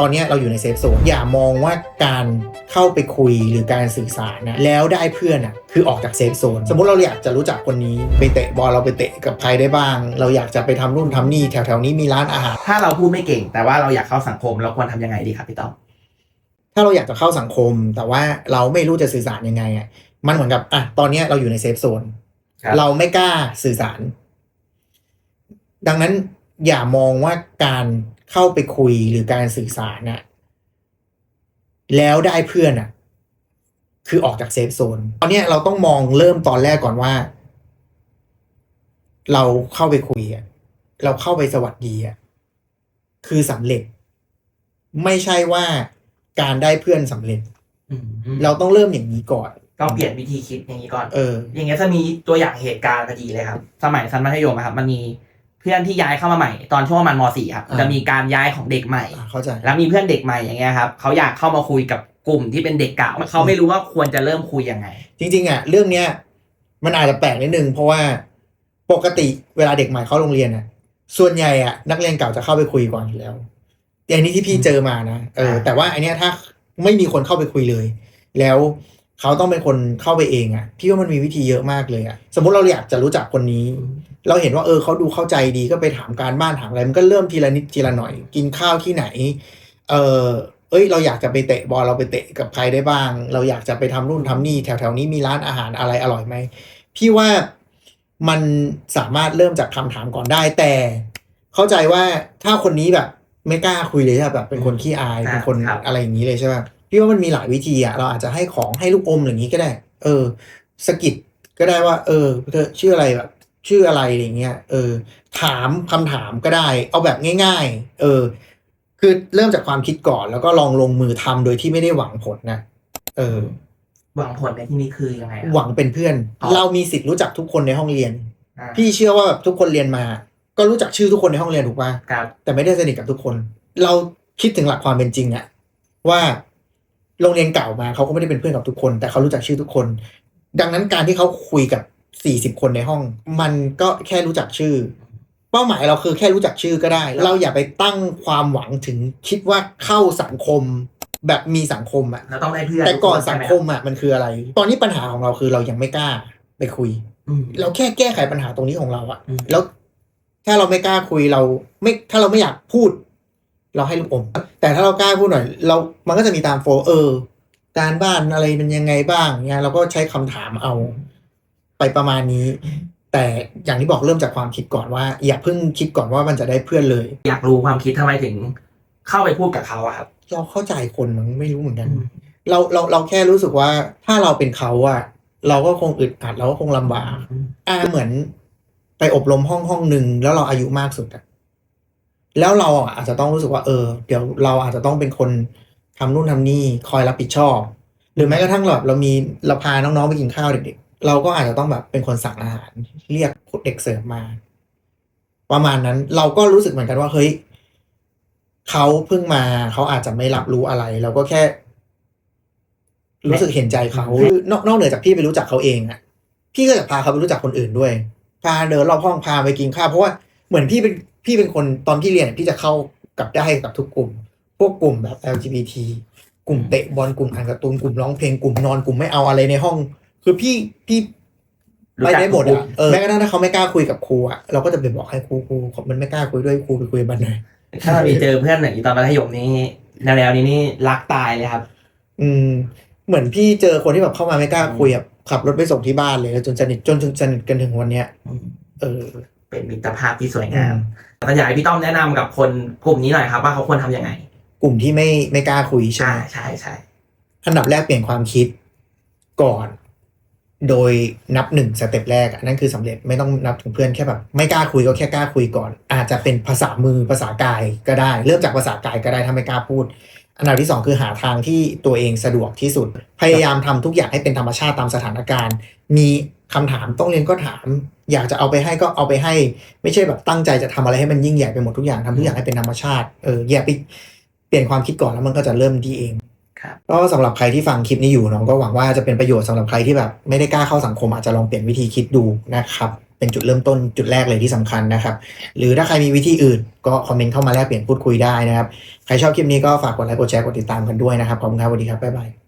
ตอนเนี้ยเราอยู่ในเซฟโซนอย่ามองว่าการเข้าไปคุยหรือการสื่อสารนะแล้วได้เพื่อนอะคือออกจากเซฟโซนสมมติเราอยากจะรู้จักคนนี้ไปเตะบอลเราไปเตะกับใครได้บ้าง เราอยากจะไปทำนู่นทำนี่แถวๆนี้มีร้านอาหารถ้าเราพูดไม่เก่ง แต่ว่าเราอยากเข้าสังคมเราควรทำยังไงดีครับพี่ต้อมถ้าเราอยากจะเข้าสังคม แต่ว่าเราไม่รู้จะสื่อสารยังไงอะมันเหมือนกับอะตอนเนี้ยเราอยู่ในเซฟโซนครับเราไม่กล้าสื่อสาร ดังนั้นอย่ามองว่าการเข้าไปคุยหรือการสื่อสารน่ะแล้วได้เพื่อนอะ คือออกจากเซฟโซนตอนเนี้ยเราต้องมองเริ่มตอนแรกก่อนว่า เราเข้าไปคุยอะเราเข้าไปสวัสดีอะคือสำเร็จ ไม่ใช่ว่าการได้เพื่อนสำเร็จอืมเราต้องเริ่มอย่างนี้ก่อน ก็เปลี่ยนวิธีคิดอย่างนี้ก่อน เออ อย่างเงี้ยจะมีตัวอย่างเหตุการณ์พอดีเลยครับ สมัยชั้นมัธยมอะครับ มันมีเพื่อนที่ย้ายเข้ามาใหม่ตอนช่วงประมันม .4 ครับอ่าจะมีการย้ายของเด็กใหม่อะเข้าใจแล้วมีเพื่อนเด็กใหม่อย่างเงี้ยครับเขาอยากเข้ามาคุยกับกลุ่มที่เป็นเด็กเก่าเขาไม่รู้ว่าควรจะเริ่มคุยยังไง จริง ๆอะเรื่องเนี้ยมันอาจจะแปลกนิดนึงเพราะว่าปกติเวลาเด็กใหม่เข้าโรงเรียนอะส่วนใหญ่อะนักเรียนเก่าจะเข้าไปคุยก่อนอยู่แล้วอย่างนี้ที่พี่เจอมานะเอออ่าแต่ว่าอันเนี้ยถ้าไม่มีคนเข้าไปคุยเลย แล้ว เขาต้องเป็นคนเข้าไปเองอะ พี่ว่ามันมีวิธีเยอะมากเลยอะ สมมุติเราอยากจะรู้จักคนนี้ เราเห็นว่าเออเขาดูเข้าใจดีก็ไปถามการบ้านถามอะไรมันก็เริ่มทีละนิดทีละหน่อย กินข้าวที่ไหน เออเอ้ย เราอยากจะไปเตะบอลเราไปเตะกับใครได้บ้าง เราอยากจะไปทำนู่นทำนี่แถวๆนี้มีร้านอาหารอะไรอร่อยไหมพี่ว่ามันสามารถเริ่มจากคำถามก่อนได้แต่ เข้าใจว่าถ้าคนนี้แบบไม่กล้าคุยเลยอะแบบเป็นคนขี้อายอ่าเป็นคนครับอะไรอย่างนี้เลยใช่ป่ะ พี่ว่ามันมีหลายวิธีอะเราอาจจะให้ของให้ลูกอมอย่างนี้ก็ได้ เออสะกิดก็ได้ว่า เออเธอชื่ออะไรแบบชื่ออะไรอะไรเงี้ย เออ ถามคำถามก็ได้ เอาแบบง่าย ๆ เออ คือเริ่มจากความคิดก่อนแล้วก็ลองลงมือทำโดยที่ไม่ได้หวังผลนะ เออ หวังผลในที่นี้คือยังไงครับหวังเป็นเพื่อนอ๋อเรามีสิทธิ์รู้จักทุกคนในห้องเรียนอ่าพี่เชื่อว่าแบบทุกคนเรียนมา ก็รู้จักชื่อทุกคนในห้องเรียนถูกป่ะครับแต่ไม่ได้สนิทกับทุกคน เราคิดถึงหลักความเป็นจริงอะว่า โรงเรียนเก่ามาเขาก็ไม่ได้เป็นเพื่อนกับทุกคน แต่เขารู้จักชื่อทุกคน ดังนั้นการที่เขาคุยกับสี่สิบคนในห้อง มันก็แค่รู้จักชื่อ เป้าหมายเราคือแค่รู้จักชื่อก็ได้ เราอย่าไปตั้งความหวังถึงคิดว่าเข้าสังคมแบบมีสังคมอะเราต้องได้เพื่อนแต่ก่อนทุสังใช่ไหคมอะมันคืออะไร ตอนนี้ปัญหาของเราคือเรายังไม่กล้าไปคุยอืมเราแค่แก้ไขปัญหาตรงนี้ของเราอะอืมแล้วถ้าเราไม่กล้าคุยเราไม่ถ้าเราไม่อยากพูด เราให้ลูกอม แต่ถ้าเรากล้าพูดหน่อย เรามันก็จะมีตามโฟเออ การบ้านอะไรเป็นยังไงบ้างเนี่ยเราก็ใช้คำถามเอาไปประมาณนี้ แต่อย่างที่บอกเริ่มจากความคิดก่อนว่า อย่าเพิ่งคิดก่อนว่ามันจะได้เพื่อนเลย อยากรู้ความคิดทำไมถึง เข้าไปพูดกับเขาอะครับ เราเข้าใจคนมันไม่รู้เหมือนกันอืมเราเราเราแค่รู้สึกว่าถ้าเราเป็นเขาอะเราก็คงอึดอัดเราก็คงลำบากอ่าเหมือนไปอบรมห้องห้องหนึ่งแล้วเราอายุมากสุดอะ แล้วเราอะอาจจะต้องรู้สึกว่าเออ เดี๋ยวเราอาจจะต้องเป็นคนทำนู่นทำนี่คอยรับผิดชอบ หรือแม้กระทั่งแบบเรามีเราพาน้องๆไปกินข้าวเด็กๆ เราก็อาจจะต้องแบบเป็นคนสั่งอาหาร เรียกเด็กเสิร์ฟมา ประมาณนั้นเราก็รู้สึกเหมือนกันว่าเฮ้ยเขาเพิ่งมาเขาอาจจะไม่รับรู้อะไร เราก็แค่ รู้สึกเห็นใจเขาคือนอกนอกเหนือจากพี่ไปรู้จักเขาเองอะพี่ก็จะพาเขาไปรู้จักคนอื่นด้วยพาเดินรอบห้องพาไปกินข้าวเพราะว่า เหมือนพี่เป็นพี่เป็นคนตอนที่เรียนพี่จะเข้ากับได้กับทุกกลุ่ม พวกกลุ่มแบบ LGBT กลุ่มเตะบอลกลุ่มอ่านการ์ตูนกลุ่มร้องเพลงกลุ่มนอนกลุ่มไม่เอาอะไรในห้อง คือพี่พี่รู้ไปจักได้หมดทุกกลุ่อะมเออแม้กระทั่งถ้าเขาไม่กล้าคุยกับครูอะเราก็จะไปบอกให้ครูครูมันไม่กล้าคุยด้วยครูไปคุยกับมันหน่อยถ้าเรามีเจอเพื่อนอย่างนี้ตอนมัธยมนี้แนวๆนี้นี่รักตายเลยครับ อืม เหมือนพี่เจอคนที่แบบเข้ามาไม่กล้าคุยแบบขับรถไปส่งที่บ้านเลยแล้วจนสนิทจนจนสนิทกันถึงวันเนี้ยเออ เป็นมิตรภาพที่สวยงามแต่อยากให้พี่ต้อมแนะนำกับคนกลุ่มนี้หน่อยครับ ว่าเขาควรทำยังไง กลุ่มที่ไม่ไม่กล้าคุยใช่ใช่ไหมใช่ใช่อันดับแรกเปลี่ยนความคิดก่อน โดยนับหนึ่งสเต็ปแรกอะนั่นคือสำเร็จไม่ต้องนับถึงเพื่อนแค่แบบไม่กล้าคุยก็แค่กล้าคุยก่อน อาจจะเป็นภาษามือภาษากายก็ได้ เริ่มจากภาษากายก็ได้ถ้าไม่กล้าพูด อันดับที่สองคือหาทางที่ตัวเองสะดวกที่สุด พยายามทำทุกอย่างให้เป็นธรรมชาติตามสถานการณ์ มีคำถามต้องเรียนก็ถาม อยากจะเอาไปให้ก็เอาไปให้ ไม่ใช่แบบตั้งใจจะทำอะไรให้มันยิ่งใหญ่ไปหมดทุกอย่างทำทุกอย่างให้เป็นธรรมชาติเอออย่าไปเปลี่ยนความคิดก่อนแล้วมันก็จะเริ่มดีเองครับก็สำหรับใครที่ฟังคลิปนี้อยู่เนาะก็หวังว่าจะเป็นประโยชน์สำหรับใครที่แบบไม่ได้กล้าเข้าสังคมอาจจะลองเปลี่ยนวิธีคิดดูนะครับ เป็นจุดเริ่มต้นจุดแรกเลยที่สำคัญนะครับ หรือถ้าใครมีวิธีอื่นก็คอมเมนต์เข้ามาแลกเปลี่ยนพูดคุยได้นะครับ ใครชอบคลิปนี้ก็ฝากกดไลค์กดแชร์กดติดตามกันด้วยนะครับขอบคุณครับสวัสดีครับบ๊ายบาย